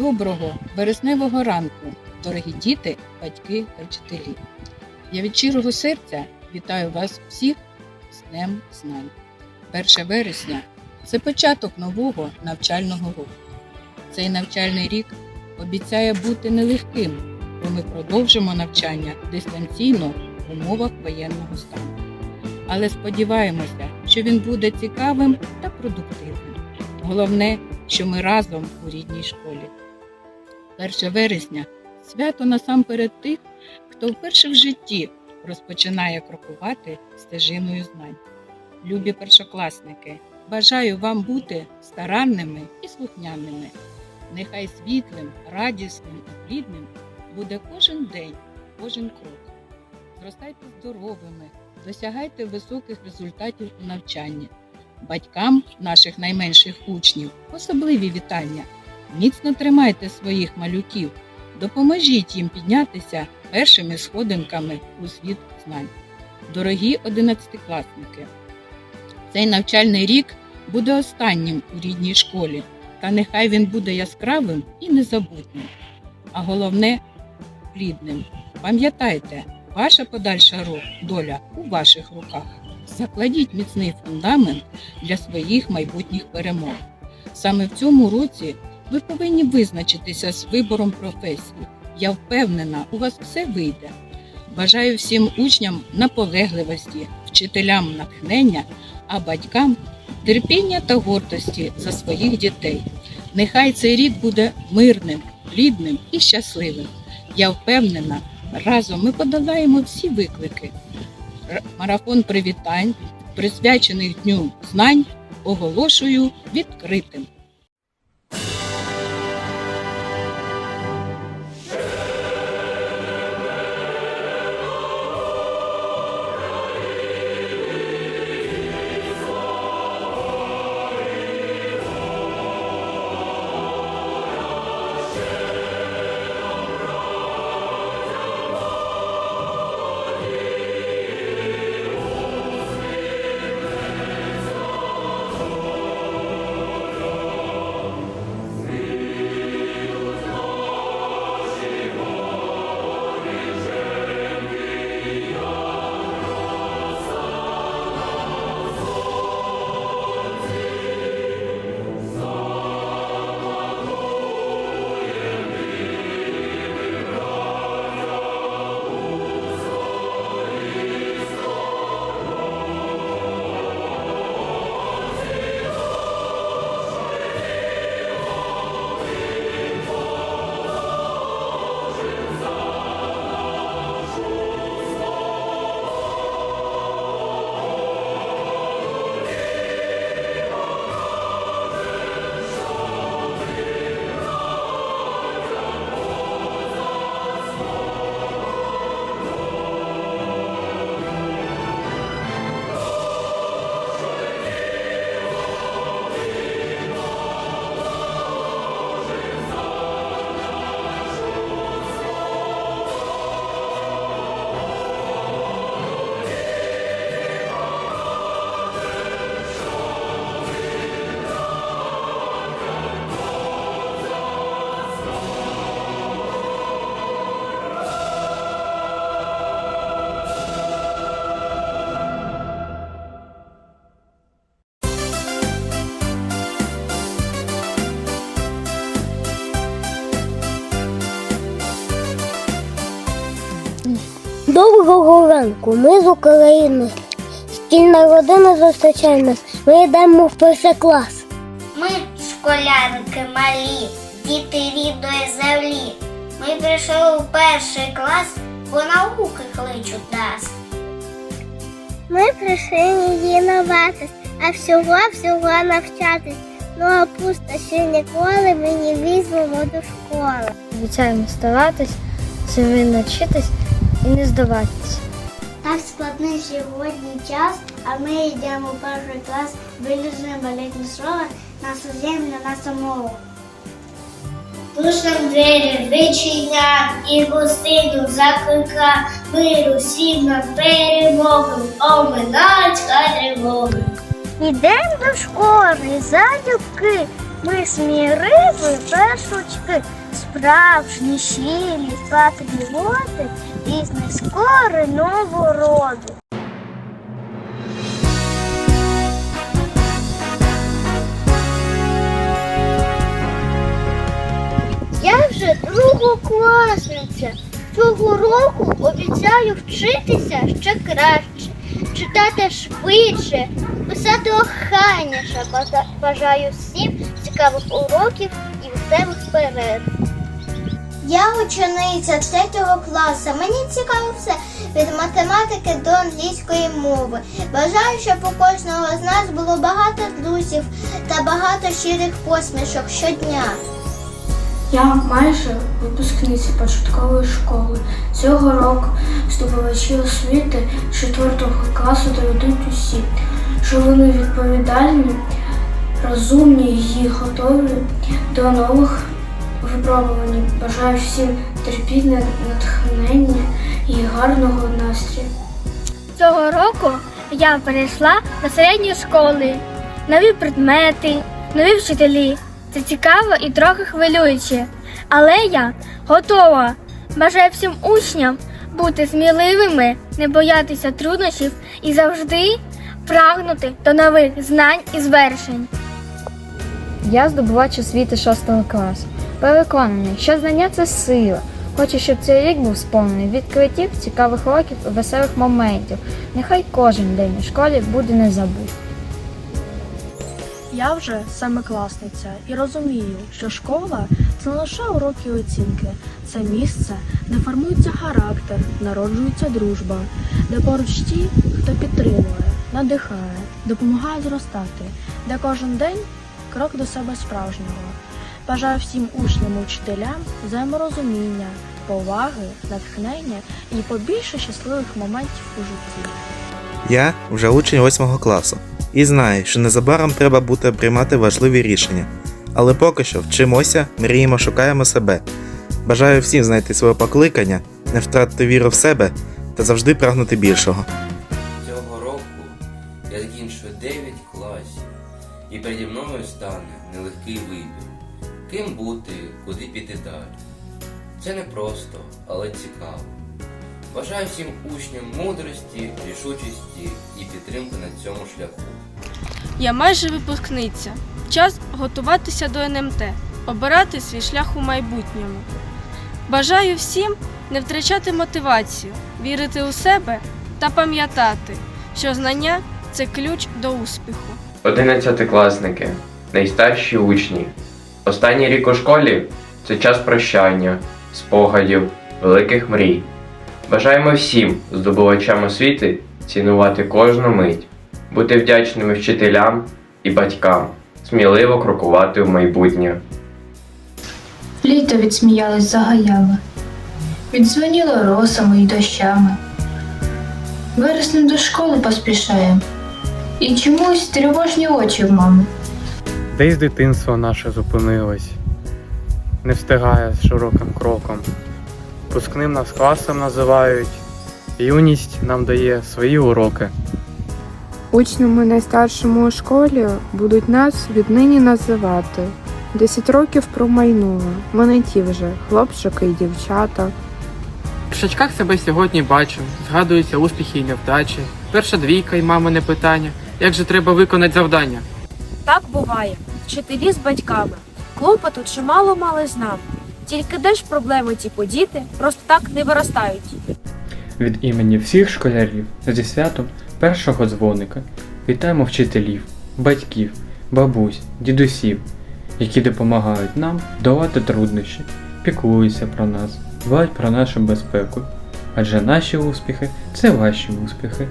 Доброго вересневого ранку, дорогі діти, батьки та вчителі. Я від щирого серця вітаю вас всіх з Днем Знань. 1 вересня це початок нового навчального року. Цей навчальний рік обіцяє бути нелегким, бо ми продовжимо навчання дистанційно в умовах воєнного стану. Але сподіваємося, що він буде цікавим та продуктивним. Головне, що ми разом у рідній школі. 1 вересня свято насамперед тих, хто вперше в житті розпочинає крокувати стежиною знань. Любі першокласники, бажаю вам бути старанними і слухняними. Нехай світлим, радісним і плідним буде кожен день, кожен крок. Зростайте здоровими, досягайте високих результатів у навчанні. Батькам наших найменших учнів особливі вітання. Міцно тримайте своїх малюків, допоможіть їм піднятися першими сходинками у світ знань. Дорогі одинадцятикласники, цей навчальний рік буде останнім у рідній школі, та нехай він буде яскравим і незабутнім. А головне плідним. Пам'ятайте, ваша подальша доля у ваших руках. Закладіть міцний фундамент для своїх майбутніх перемог. Саме в цьому році ви повинні визначитися з вибором професії. Я впевнена, у вас все вийде. Бажаю всім учням наполегливості, вчителям натхнення, а батькам терпіння та гордості за своїх дітей. Нехай цей рік буде мирним, плідним і щасливим. Я впевнена, разом ми подолаємо всі виклики. Марафон привітань, присвячений Дню знань, оголошую відкритим. Ранку, ми з України. Шкільна родина зустрічає нас. Ми йдемо в перший клас. Ми школярики малі, діти рідної землі. Ми прийшли у перший клас, бо науки кличуть нас. Ми прийшли її а всього-всього навчатись. Ну а пусто ще ніколи ми не візьмемо до школи. Обіцяємо старатись, самі вчитись і не здаватися. Так складний сьогодні час, а ми йдемо у перший клас, вилізуємо балетні слова, нашу землю, нашу мову. Пушам двері відчиняв і гостину закликав миру всім на перемогу, оминають тривоги. Ідемо до школи, залюбки, Ми смірили першучки, справжні щирі патріоти різних скори нового роду. Я вже другокласниця. Цього року обіцяю вчитися ще краще, читати швидше, писати охайніше. Бажа- Бажаю всім цікавих уроків і веселих перерв. Я учениця 3 класу. Мені цікаво все від математики до англійської мови. Бажаю, щоб у кожного з нас було багато друзів та багато щирих посмішок щодня. Я майже випускниця початкової школи. Цього року здобувачі освіти 4 класу доведуть усі, що вони відповідальні, розумні і готові до нових випробувань. Бажаю всім терпіння, натхнення і гарного настрою. Цього року я перейшла до середньої школи. Нові предмети, нові вчителі. Це цікаво і трохи хвилююче. Але я готова. Бажаю всім учням бути сміливими, не боятися труднощів і завжди прагнути до нових знань і звершень. Я здобувач освіти 6 класу. Переконаний, що знання це сила. Хочу, щоб цей рік був сповнений відкриттів, цікавих років і веселих моментів. Нехай кожен день у школі буде незабутнім. Я вже семикласниця і розумію, що школа це не лише уроки і оцінки, це місце, де формується характер, народжується дружба, де поруч ті, хто підтримує, надихає, допомагає зростати, де кожен день крок до себе справжнього. Бажаю всім учням і вчителям взаєморозуміння, поваги, натхнення і побільше щасливих моментів у житті. Я вже учень 8 класу і знаю, що незабаром треба буде приймати важливі рішення. Але поки що вчимося, мріємо, шукаємо себе. Бажаю всім знайти своє покликання, не втратити віру в себе та завжди прагнути більшого. І переді мною стане нелегкий вибір. Ким бути, куди піти далі. Це не просто, але цікаво. Бажаю всім учням мудрості, рішучості і підтримки на цьому шляху. Я майже випускниця. Час готуватися до НМТ, обирати свій шлях у майбутньому. Бажаю всім не втрачати мотивацію, вірити у себе та пам'ятати, що знання це ключ до успіху. Одинадцятикласники, найстарші учні. Останній рік у школі це час прощання, спогадів, великих мрій. Бажаємо всім здобувачам освіти цінувати кожну мить, бути вдячними вчителям і батькам, сміливо крокувати в майбутнє. Літо відсміялось загаями, віддзвоніло росами й дощами. Вереснем до школи поспішає, і чомусь тривожні очі в мами. Десь дитинство наше зупинилось, не встигає з широким кроком. Пускним нас класом називають, юність нам дає свої уроки. Учнями найстаршому у школі будуть нас віднині називати. Десять років промайнуло. Ми не ті вже, хлопчики і дівчата. В шачках себе сьогодні бачу, згадуються успіхи і невдачі, перша двійка і мамине питання, як же треба виконати завдання. Так буває. Вчителі з батьками. Клопоту чимало мали з нами. Тільки де ж проблеми ті подіти просто так не виростають. Від імені всіх школярів зі святом першого дзвоника вітаємо вчителів, батьків, бабусь, дідусів, які допомагають нам долати труднощі, піклуються про нас, дбають про нашу безпеку. Адже наші успіхи це ваші успіхи.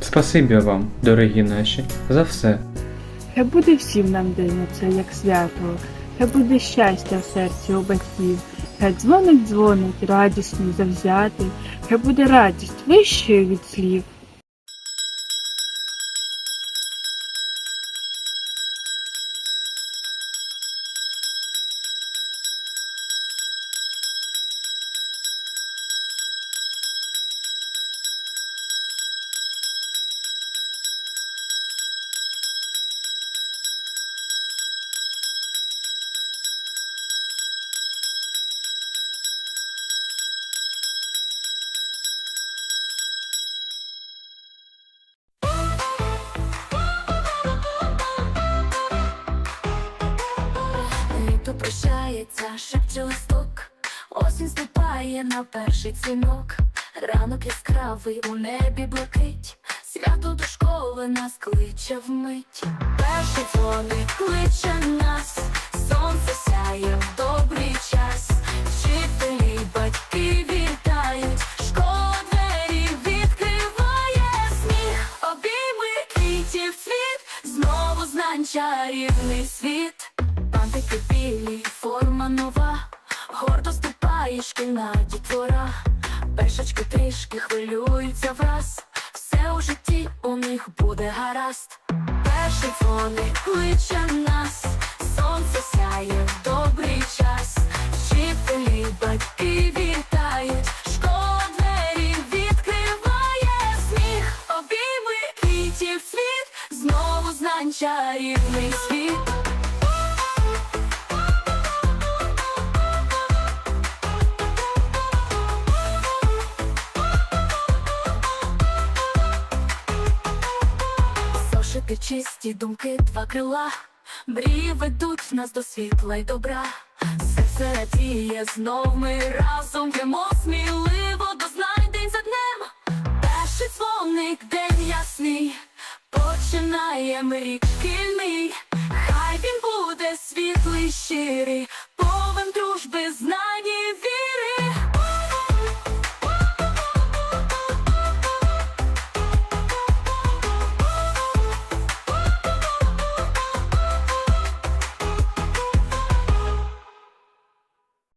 Спасибі вам, дорогі наші, за все. Хай буде всім нам день це як свято, хай буде щастя в серці у батьків, хай дзвоник дзвонить, радісний, завзятий, хай буде радість вищою від слів. Сміється, шепче листок, осінь ступає на перший дзвінок, ранок яскравий у небі блакить, свято до школи нас кличе вмить. Перший дзвони кличе хвилюються враз, все у житті у них буде гаразд. Перший дзвоник кличе нас, сонце сяє в добрий час. Вчителі, батьки вітають, школа двері відкриває сміх, обійми квітів цвіт, знову знань чарівний світ. Чисті думки, два крила, мрії ведуть нас до світла й добра. Серце радіє, знов ми разом йдемо сміливо до знань день за днем. Перший дзвоник, день ясний, починає рік шкільний. Хай він буде світлий, щирий,